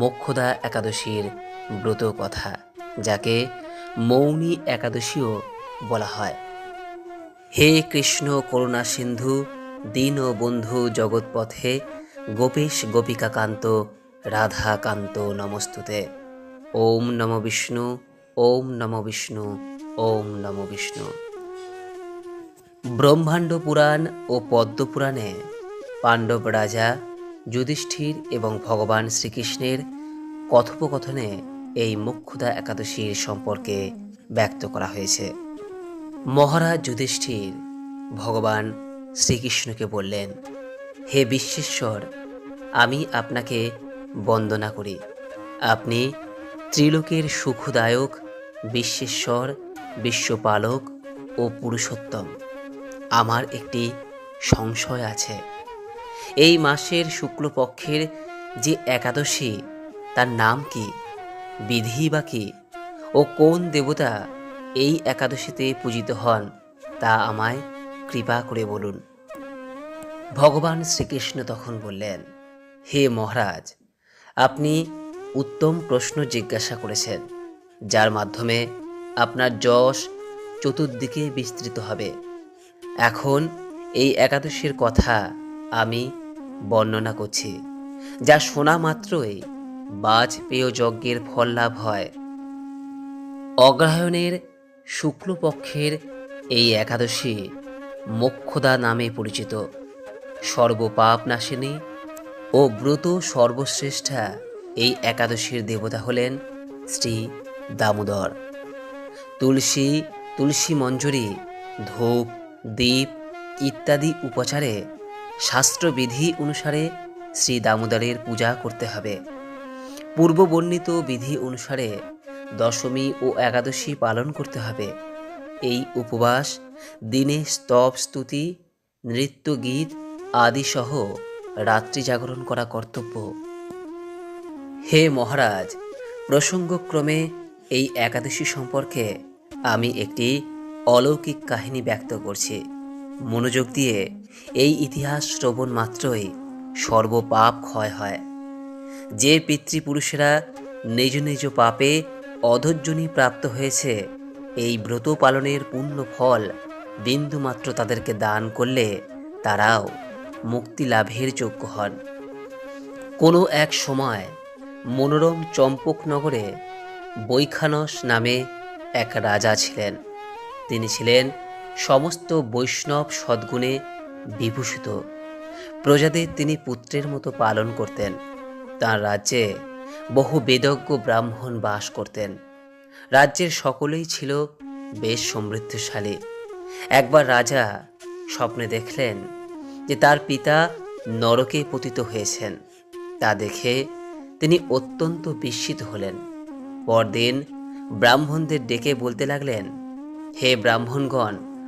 মোক্ষদা একাদশীর ব্রত কথা, যাকে মৌনী একাদশীও বলা হয়। হে কৃষ্ণ করুণা সিন্ধু, দীন বন্ধু জগৎপথে গোপেশ গোপিকাকান্ত, রাধাকান্ত নমস্তুতে। ওম নম বিষ্ণু, ওম নম বিষ্ণু, ওম নম বিষ্ণু। ব্রহ্মাণ্ড পুরাণ ও পদ্ম পুরাণে পাণ্ডব রাজা যুধিষ্ঠির এবং ভগবান শ্রীকৃষ্ণের কথোপকথনে এই মুখ্যদা একাদশীর সম্পর্কে ব্যক্ত করা হয়েছে। মহারাজ যুধিষ্ঠির ভগবান শ্রীকৃষ্ণকে বললেন, হে বিশ্বেশ্বর, আমি আপনাকে বন্দনা করি। আপনি ত্রিলোকের সুখদায়ক, বিশ্বেশ্বর, বিশ্বপালক ও পুরুষোত্তম। আমার একটি সংশয় আছে। এই মাসের শুক্লপক্ষের যে একাদশী, তার নাম কি, বিধি বা কি, ও কোন দেবতা এই একাদশীতে পূজিত হন, তা আমায় কৃপা করে বলুন। ভগবান শ্রীকৃষ্ণ তখন বললেন, হে মহারাজ, আপনি উত্তম প্রশ্ন জিজ্ঞাসা করেছেন, যার মাধ্যমে আপনার যশ চতুর্দিকে বিস্তৃত হবে। এখন এই একাদশীর কথা আমি বর্ণনা করছি, যা শোনা মাত্রই বাজপেয় যজ্ঞের ফল লাভ হয়। অগ্রহায়ণের শুক্লপক্ষের এই একাদশী মোক্ষদা নামে পরিচিত। সর্বপাপ নাশিনী ও ব্রত সর্বশ্রেষ্ঠা এই একাদশীর দেবতা হলেন শ্রী দামোদর। তুলসী তুলসী মঞ্জরি, ধূপ দ্বীপ ইত্যাদি উপচারে শাস্ত্রবিধি অনুসারে শ্রী দামোদরের পূজা করতে হবে। পূর্ববর্ণিত বিধি অনুসারে দশমী ও একাদশী পালন করতে হবে। এই উপবাস, দিনে স্তব স্তুতি, নৃত্য গীত আদি সহ রাত্রি জাগরণ করা কর্তব্য। হে মহারাজ, প্রসঙ্গক্রমে এই একাদশী সম্পর্কে আমি একটি অলৌকিক কাহিনী ব্যক্ত করছি। মনোযোগ দিয়ে এই ইতিহাস শ্রবণ মাত্রই সর্বপাপ ক্ষয় হয়। যে পিতৃপুরুষেরা নিজ নিজ পাপে অধৈর্যনী প্রাপ্ত হয়েছে, এই ব্রত পালনের পূর্ণ ফল বিন্দুমাত্র তাদেরকে দান করলে তারাও মুক্তি লাভের যোগ্য হন। কোনো এক সময় মনোরম চম্পকনগরে বৈখানস নামে এক রাজা ছিলেন। তিনি ছিলেন সমস্ত বৈষ্ণব সদ্গুণে বিভূষিত। প্রজাদের তিনি পুত্রের মতো পালন করতেন। তার রাজ্যে বহু বেদজ্ঞ ব্রাহ্মণ বাস করতেন। রাজ্যের সকলেই ছিল বেশ সমৃদ্ধশালী। একবার রাজা স্বপ্নে দেখলেন যে তার পিতা নরকে পতিত হয়েছেন। তা দেখে তিনি অত্যন্ত বিস্মিত হলেন। পরদিন ব্রাহ্মণদের ডেকে বলতে লাগলেন, হে ব্রাহ্মণগণ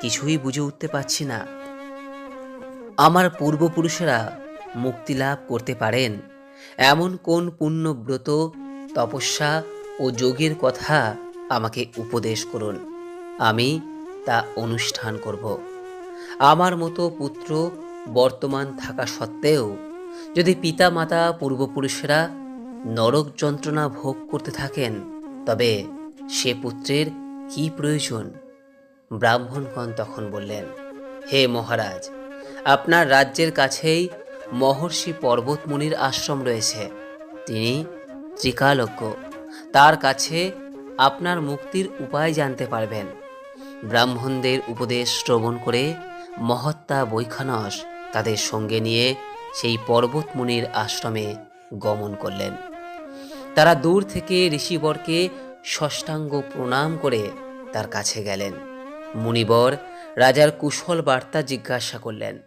কিছুই বুঝে উঠতে পারছি না। আমার পূর্বপুরুষেরা মুক্তি লাভ করতে পারেন, এমন কোন পুণ্যব্রত, তপস্যা ও যোগের কথা আমাকে উপদেশ করুন। আমি তা অনুষ্ঠান করব। আমার মতো পুত্র বর্তমান থাকা সত্ত্বেও, যদি পিতা মাতা পূর্বপুরুষেরা নরক যন্ত্রণা ভোগ করতে থাকেন, তবে সে পুত্রের কি প্রয়োজন? ব্রাহ্মণগণ তখন বললেন, হে মহারাজ, আপনার রাজ্যের কাছেই মহর্ষি পর্বতমুনির আশ্রম রয়েছে। তিনি ত্রিকালজ্ঞ। তার কাছে আপনার মুক্তির উপায় জানতে পারবেন। ব্রাহ্মণদের উপদেশ শ্রবণ করে মহত্তা বৈখানস তাদের সঙ্গে নিয়ে সেই পর্বতমুনির আশ্রমে গমন করলেন। তারা দূর থেকে ঋষিবরকে ষষ্ঠাঙ্গ প্রণাম করে তার কাছে গেলেন। মুনিবর রাজার কুশল বার্তা জিজ্ঞাসা করলেন।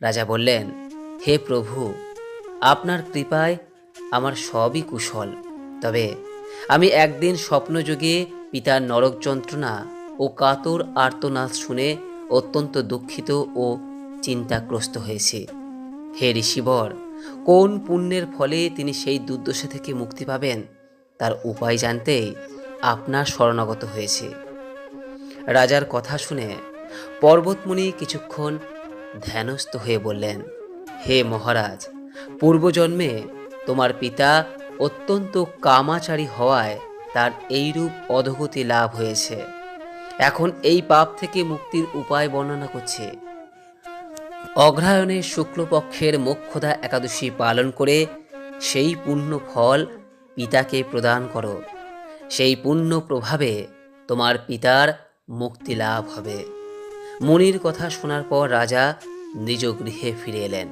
রাজা বললেন, হে প্রভু, আপনার কৃপায় আমার সবই কুশল। তবে আমি একদিন স্বপ্নযোগে পিতার নরক যন্ত্রণা ও কাতর আর্তনাদ শুনে অত্যন্ত দুঃখিত ও চিন্তাগ্রস্ত হয়েছি। হে ঋষিবর, কোন পুণ্যের ফলে তিনি সেই দুর্দশা থেকে মুক্তি পাবেন, তার উপায় জানতেই আপনার শরণাগত হয়েছে। রাজার কথা শুনে পর্বতমুনি কিছুক্ষণ ধ্যানস্থ হয়ে বললেন, হে মহারাজ, পূর্বজন্মে তোমার পিতা অত্যন্ত কামাচারী হওয়ায় তার এইরূপ অধগতি লাভ হয়েছে। এখন এই পাপ থেকে মুক্তির উপায় বর্ণনা করছে। অগ্রহায়ণের শুক্লপক্ষের মোক্ষদা একাদশী পালন করে সেই পুণ্য ফল পিতাকে প্রদান করো। সেই পুণ্য প্রভাবে তোমার পিতার মুক্তি লাভ হবে। মুনির কথা শোনার পর রাজা নিজ গৃহে ফিরে এলেন।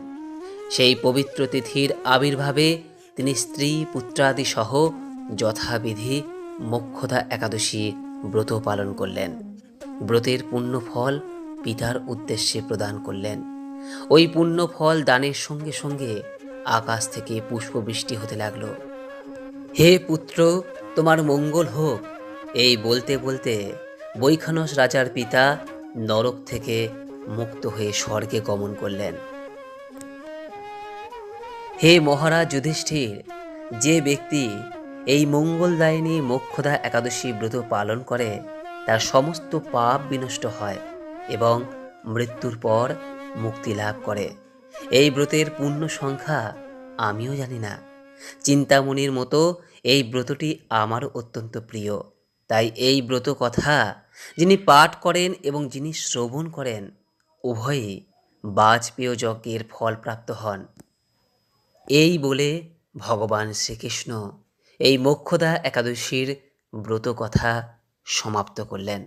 সেই পবিত্র তিথির আবির্ভাবে তিনি স্ত্রী, পুত্রাদি সহ যথাবিধি মোক্ষদা একাদশী ব্রত পালন করলেন। ব্রতের পুণ্য ফল পিতার উদ্দেশ্যে প্রদান করলেন। ওই পুণ্য ফল দানের সঙ্গে সঙ্গে আকাশ থেকে পুষ্পবৃষ্টি হতে লাগল। হে পুত্র, তোমার মঙ্গল হোক, এই বলতে বলতে বৈখানস রাজার পিতা নরক থেকে মুক্ত হয়ে স্বর্গে গমন করলেন। হে মহারাজ যুধিষ্ঠির, যে ব্যক্তি এই মঙ্গলদায়িনী মোক্ষদা একাদশী ব্রত পালন করে, তার সমস্ত পাপ বিনষ্ট হয় এবং মৃত্যুর পর মুক্তি লাভ করে। এই ব্রতের পূর্ণ সংখ্যা আমিও জানি না। চিন্তামণির মতো এই ব্রতটি আমারও অত্যন্ত প্রিয়। তাই এই ব্রত কথা যিনি পাঠ করেন এবং যিনি শ্রবণ করেন, উভয়ই বাজপেয় যজ্ঞের ফল প্রাপ্ত হন। এই বলে ভগবান শ্রীকৃষ্ণ এই মোক্ষদা একাদশীর ব্রত কথা সমাপ্ত করলেন।